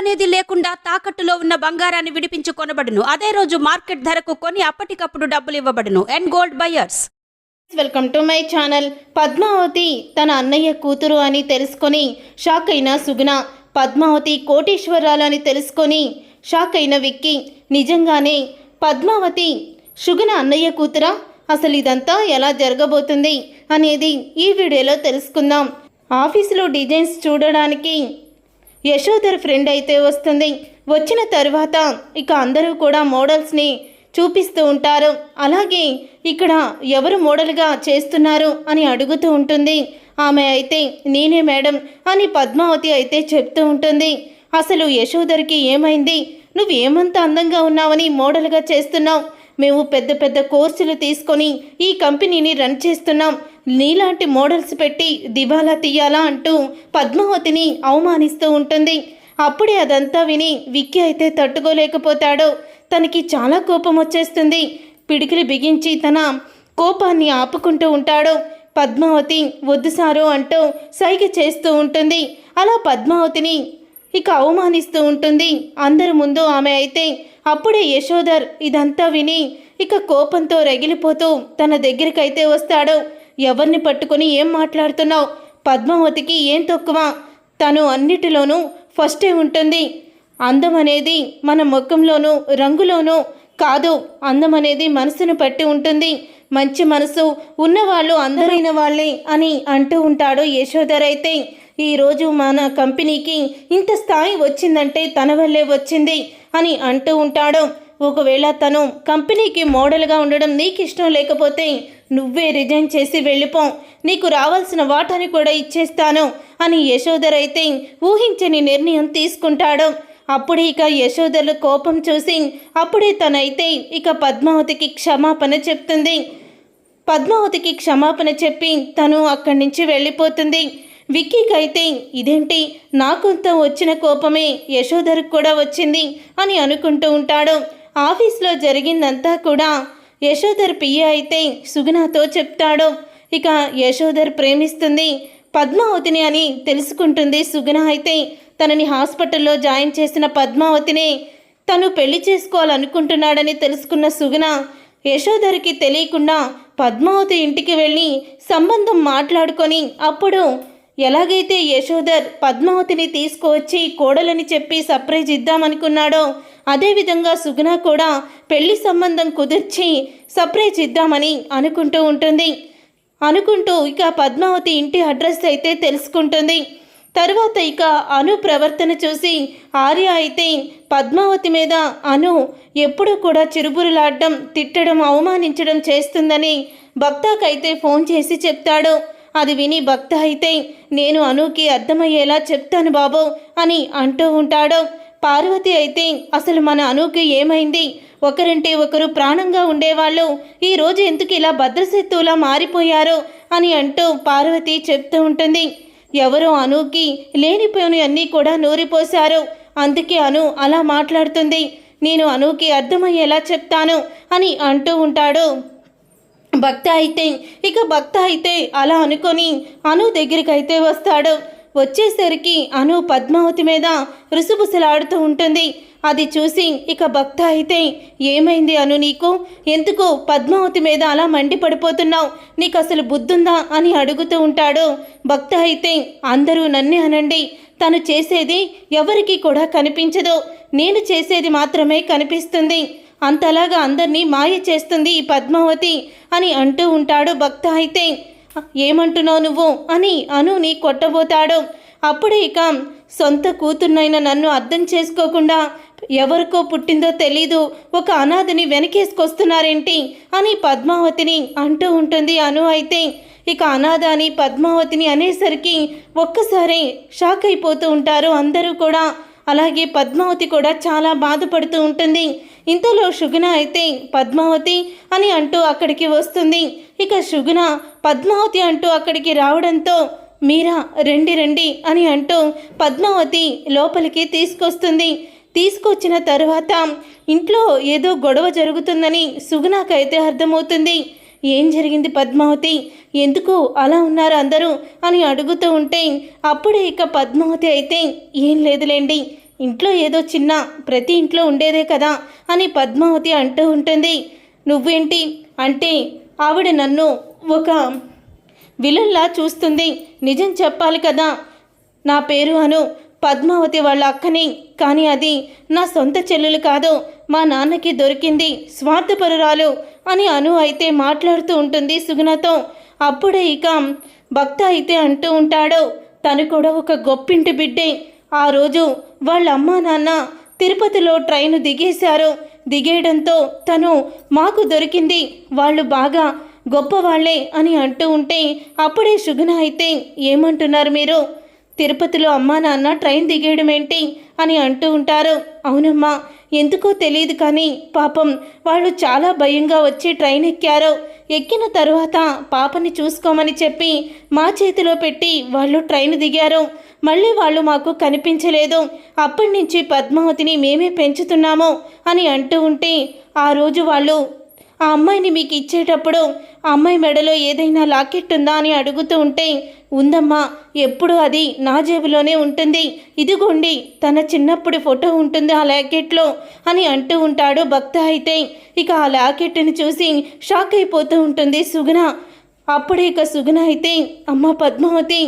అనేది లేకుండా తాకట్టులో ఉన్న బంగారాన్ని విడిపించి కొనబడును అదే రోజు మార్కెట్ ధరకు కొని అప్పటికప్పుడు డబ్బులు ఇవ్వబడును. And gold buyers welcome to my channel Padmavathi తన అన్నయ్య కూతురు అని తెలుసుకొని షాక్ అయిన సుగుణ. పద్మావతి కోటీశ్వరాలు అని తెలుసుకొని షాక్ అయిన విక్కీ. నిజంగానే పద్మావతి సుగుణ అన్నయ్య కూతురా? అసలు ఇదంతా ఎలా జరగబోతుంది అనేది ఈ వీడియోలో తెలుసుకుందాం. ఆఫీసులో డిజైన్స్ చూడడానికి యశోధర్ ఫ్రెండ్ అయితే వస్తుంది. వచ్చిన తర్వాత ఇక అందరూ కూడా మోడల్స్ని చూపిస్తూ ఉంటారు. అలాగే ఇక్కడ ఎవరు మోడల్గా చేస్తున్నారు అని అడుగుతూ ఉంటుంది. ఆమె అయితే నేనే మేడం అని పద్మావతి అయితే చెప్తూ ఉంటుంది. అసలు యశోధర్కి ఏమైంది? నువ్వు ఏమంత అందంగా ఉన్నావని మోడల్గా చేస్తున్నావు. మేము పెద్ద పెద్ద కోర్సులు తీసుకొని ఈ కంపెనీని రన్ చేస్తున్నాం. నీలాంటి మోడల్స్ పెట్టి దివాలా తీయాలా అంటూ పద్మావతిని అవమానిస్తూ ఉంటుంది. అప్పుడే అదంతా విని విక్కీ అయితే తట్టుకోలేకపోతాడు. తనకి చాలా కోపం వచ్చేస్తుంది. పిడికిలి బిగించి తన కోపాన్ని ఆపుకుంటూ ఉంటాడు. పద్మావతి వద్దు సారు అంటూ సైగ చేస్తూ ఉంటుంది. అలా పద్మావతిని ఇక అవమానిస్తూ ఉంటుంది. అందరి ముందు ఆమె అయితే అప్పుడే యశోధర్ ఇదంతా విని ఇక కోపంతో రగిలిపోతూ తన దగ్గరికైతే వస్తాడు. ఎవరిని పట్టుకొని ఏం మాట్లాడుతున్నావు? పద్మావతికి ఏం తక్కువ? తను అన్నిటిలోనూ ఫస్టే ఉంటుంది. అందం అనేది మన ముఖంలోనూ రంగులోనూ కాదు. అందం అనేది మనసును పట్టి ఉంటుంది. మంచి మనసు ఉన్నవాళ్ళు అందరైన వాళ్ళే అని అంటూ ఉంటాడు యశోధర్ అయితే. ఈరోజు మన కంపెనీకి ఇంత స్థాయి వచ్చిందంటే తన వల్లే వచ్చింది అని అంటూ ఉంటాడు. ఒకవేళ తను కంపెనీకి మోడల్గా ఉండడం నీకు ఇష్టం లేకపోతే నువ్వే రిజైన్ చేసి వెళ్ళిపో. నీకు రావాల్సిన వాటాని కూడా ఇచ్చేస్తాను అని యశోధర్ అయితే ఊహించని నిర్ణయం తీసుకుంటాడు. అప్పుడే ఇక యశోదర్ల కోపం చూసి అప్పుడే తనైతే ఇక పద్మావతికి క్షమాపణ చెప్తుంది. పద్మావతికి క్షమాపణ చెప్పి తను అక్కడి నుంచి వెళ్ళిపోతుంది. విక్కీకి అయితే ఇదేంటి? నాకొంత వచ్చిన కోపమే యశోధర్కి కూడా వచ్చింది అని అనుకుంటూ ఉంటాడు. ఆఫీస్లో జరిగిందంతా కూడా యశోధర్ పియ్య అయితే సుగుణతో చెప్తాడు. ఇక యశోధర్ ప్రేమిస్తుంది. పద్మావతిని అని తెలుసుకుంటుంది సుగుణ అయితే. తనని హాస్పిటల్లో జాయిన్ చేసిన పద్మావతిని తను పెళ్ళి చేసుకోవాలనుకుంటున్నాడని తెలుసుకున్న సుగుణ యశోధర్కి తెలియకుండా పద్మావతి ఇంటికి వెళ్ళి సంబంధం మాట్లాడుకొని అప్పుడు ఎలాగైతే యశోధర్ పద్మావతిని తీసుకువచ్చి కోడలని చెప్పి సర్ప్రైజ్ ఇద్దామనుకున్నాడో అదేవిధంగా సుగుణ కూడా పెళ్ళి సంబంధం కుదిర్చి సర్ప్రైజ్ ఇద్దామని అనుకుంటూ ఉంటుంది. అనుకుంటూ ఇక పద్మావతి ఇంటి అడ్రస్ అయితే తెలుసుకుంటుంది. తర్వాత ఇక అను ప్రవర్తన చూసి ఆర్య అయితే పద్మావతి మీద అను ఎప్పుడూ కూడా చిరుబురులాడడం తిట్టడం అవమానించడం చేస్తుందని భక్తకైతే ఫోన్ చేసి చెప్తాడు. అది విని భక్త అయితే నేను అనుకి అర్థమయ్యేలా చెప్తాను బాబు అని అంటూ ఉంటాడు. పార్వతి అయితే అసలు మన అనుకి ఏమైంది? ఒకరంటే ఒకరు ప్రాణంగా ఉండేవాళ్ళు. ఈరోజు ఎందుకు ఇలా భద్రశత్తువులా మారిపోయారు? అని అంటూ పార్వతి చెప్తూ ఉంటుంది. ఎవరో అనుకి లేనిపోని అన్నీ కూడా నూరిపోశారు. అందుకే అను అలా మాట్లాడుతుంది. నేను అనుకి అర్థమయ్యేలా చెప్తాను అని అంటూ ఉంటాడు. భక్త అయితే ఇక భక్త అయితే అలా అనుకొని అను దగ్గరికి అయితే వస్తాడు. వచ్చేసరికి అను పద్మావతి మీద రుసుబుసలాడుతూ ఉంటుంది. అది చూసి ఇక భక్త అయితే ఏమైంది అను నీకు? ఎందుకు పద్మావతి మీద అలా మండిపడిపోతున్నావు? నీకు అసలు బుద్ధుందా అని అడుగుతూ ఉంటాడు. భక్త అయితే అందరూ నన్నే అనండి. తను చేసేది ఎవరికి కూడా కనిపించదు. నేను చేసేది మాత్రమే కనిపిస్తుంది. అంతలాగా అందరినీ మాయ చేస్తుంది ఈ పద్మావతి అని అంటూ ఉంటాడు భక్త అయితే. ఏమంటున్నావు నువ్వు? అని అనుని కొట్టబోతాడు. అప్పుడే ఇక సొంత కూతుర్నైన నన్ను అర్థం చేసుకోకుండా ఎవరికో పుట్టిందో తెలీదు ఒక అనాథని వెనకేసుకొస్తున్నారేంటి? అని పద్మావతిని అంటూ ఉంటుంది అను అయితే. ఇక అనాథ అని పద్మావతిని అనేసరికి ఒక్కసారి షాక్ అయిపోతూ ఉంటారు అందరూ కూడా. అలాగే పద్మావతి కూడా చాలా బాధపడుతూ ఉంటుంది. ఇంతలో సుగుణ అయితే పద్మావతి అని అంటూ అక్కడికి వస్తుంది. ఇక సుగుణ పద్మావతి అంటూ అక్కడికి రావడంతో మీరా రండి రండి అని అంటూ పద్మావతి లోపలికి తీసుకొస్తుంది. తీసుకొచ్చిన తర్వాత ఇంట్లో ఏదో గొడవ జరుగుతుందని సుగుణకైతే అర్థమవుతుంది. ఏం జరిగింది పద్మావతి? ఎందుకు అలా ఉన్నారు అందరూ? అని అడుగుతూ ఉంటే అప్పుడే ఇక పద్మావతి అయితే ఏం లేదులేండి. ఇంట్లో ఏదో చిన్న ప్రతి ఇంట్లో ఉండేదే కదా అని పద్మావతి అంటూ ఉంటుంది. నువ్వేంటి? అంటే ఆవిడ నన్ను ఒక విలన్లా చూస్తుంది. నిజం చెప్పాలి కదా. నా పేరు అను పద్మావతి వాళ్ళ అక్కని. కానీ అది నా సొంత చెల్లెలు కాదు. మా నాన్నకి దొరికింది స్వార్థపరురాలు అని అను అయితే మాట్లాడుతూ ఉంటుంది సుగుణతో. అప్పుడే ఇక భక్త అయితే అంటూ ఉంటాడు. తను కూడా ఒక గొప్పింటి బిడ్డే. ఆ రోజు వాళ్ళ అమ్మా నాన్న తిరుపతిలో ట్రైన్ దిగేశారు. దిగేయడంతో తను మాకు దొరికింది వాళ్ళు బాగా గొప్పవాళ్ళే అని అంటూ ఉంటే అప్పుడే సుగుణ అయితే ఏమంటున్నారు మీరు? తిరుపతిలో అమ్మా నాన్న ట్రైన్ దిగేయడం ఏంటి అని అంటూ ఉంటారు. అవునమ్మా ఎందుకో తెలియదు కానీ పాపం వాళ్ళు చాలా భయంగా వచ్చి ట్రైన్ ఎక్కారు. ఎక్కిన తరువాత పాపని చూసుకోమని చెప్పి మా చేతిలో పెట్టి వాళ్ళు ట్రైన్ దిగారు. మళ్ళీ వాళ్ళు మాకు కనిపించలేదు. అప్పటి నుంచి పద్మావతిని మేమే పెంచుతున్నాము అని అంటూ ఉంటే ఆ రోజు వాళ్ళు ఆ అమ్మాయిని మీకు ఇచ్చేటప్పుడు అమ్మాయి మెడలో ఏదైనా లాకెట్ ఉందా అని అడుగుతూ ఉంటే ఉందమ్మా ఎప్పుడు అది నా జేబులోనే ఉంటుంది. ఇదిగోండి తన చిన్నప్పుడు ఫోటో ఉంటుంది ఆ లాకెట్లో అని అంటూ ఉంటాడు భక్త అయితే. ఇక ఆ లాకెట్ని చూసి షాక్ అయిపోతూ ఉంటుంది సుగుణ. అప్పుడే ఇక సుగుణ అయితే అమ్మ పద్మావతి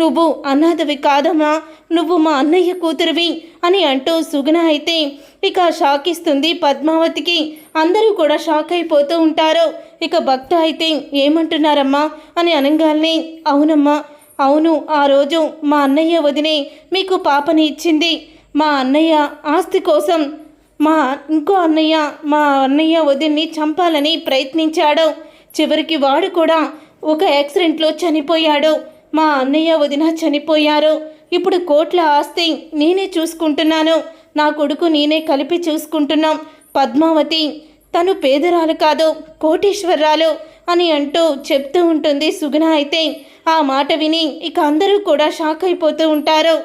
నువ్వు అనాథవి కాదమ్మా నువ్వు మా అన్నయ్య కూతురివి అని అంటూ సుగుణ అయితే ఇక షాక్ ఇస్తుంది పద్మావతికి. అందరూ కూడా షాక్ అయిపోతూ ఉంటారు. ఇక భక్త అయితే ఏమంటున్నారమ్మా అని అనగానే అవునమ్మా అవును ఆ రోజు మా అన్నయ్య వదినే మీకు పాపని ఇచ్చింది. మా అన్నయ్య ఆస్తి కోసం మా ఇంకో అన్నయ్య మా అన్నయ్య వదిన్ని చంపాలని ప్రయత్నించాడు. చివరికి వాడు కూడా ఒక యాక్సిడెంట్లో చనిపోయాడు. మా అన్నయ్య వదిన చనిపోయారు. ఇప్పుడు కోట్ల ఆస్తి నేనే చూసుకుంటున్నాను. నా కొడుకు నేనే కలిపి చూసుకుంటున్నాం. పద్మావతి తను పేదరాలు కాదు కోటీశ్వరరాలు అని అంటూ చెప్తూ ఉంటుంది సుగుణ అయితే. ఆ మాట విని ఇక అందరూ కూడా షాక్ అయిపోతూ ఉంటారు.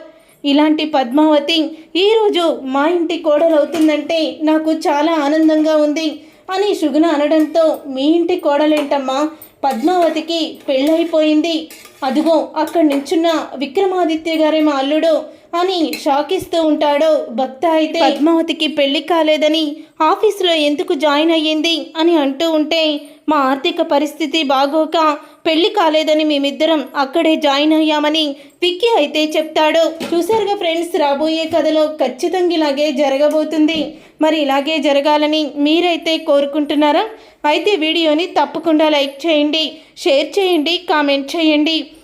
ఇలాంటి పద్మావతి ఈరోజు మా ఇంటి కోడలవుతుందంటే నాకు చాలా ఆనందంగా ఉంది అని సుగుణ అనడంతో మీ ఇంటి కోడలేంటమ్మా? పద్మావతికి పెళ్ళైపోయింది అదిగో అక్కడ నించున్న విక్రమాదిత్య గారే మా అల్లుడు. అని షాకిస్తూ ఉంటాడో భక్త అయితే పద్మావతికి పెళ్ళి కాలేదని ఆఫీసులో ఎందుకు జాయిన్ అయ్యింది అని అంటూ ఉంటే మా ఆర్థిక పరిస్థితి బాగోక పెళ్ళి కాలేదని మేమిద్దరం అక్కడే జాయిన్ అయ్యామని విక్కీ అయితే చెప్తాడు. చూసారుగా ఫ్రెండ్స్ రాబోయే కథలో ఖచ్చితంగా ఇలాగే జరగబోతుంది. మరి ఇలాగే జరగాలని మీరైతే కోరుకుంటున్నారా? అయితే వీడియోని తప్పకుండా లైక్ చేయండి షేర్ చేయండి కామెంట్ చేయండి.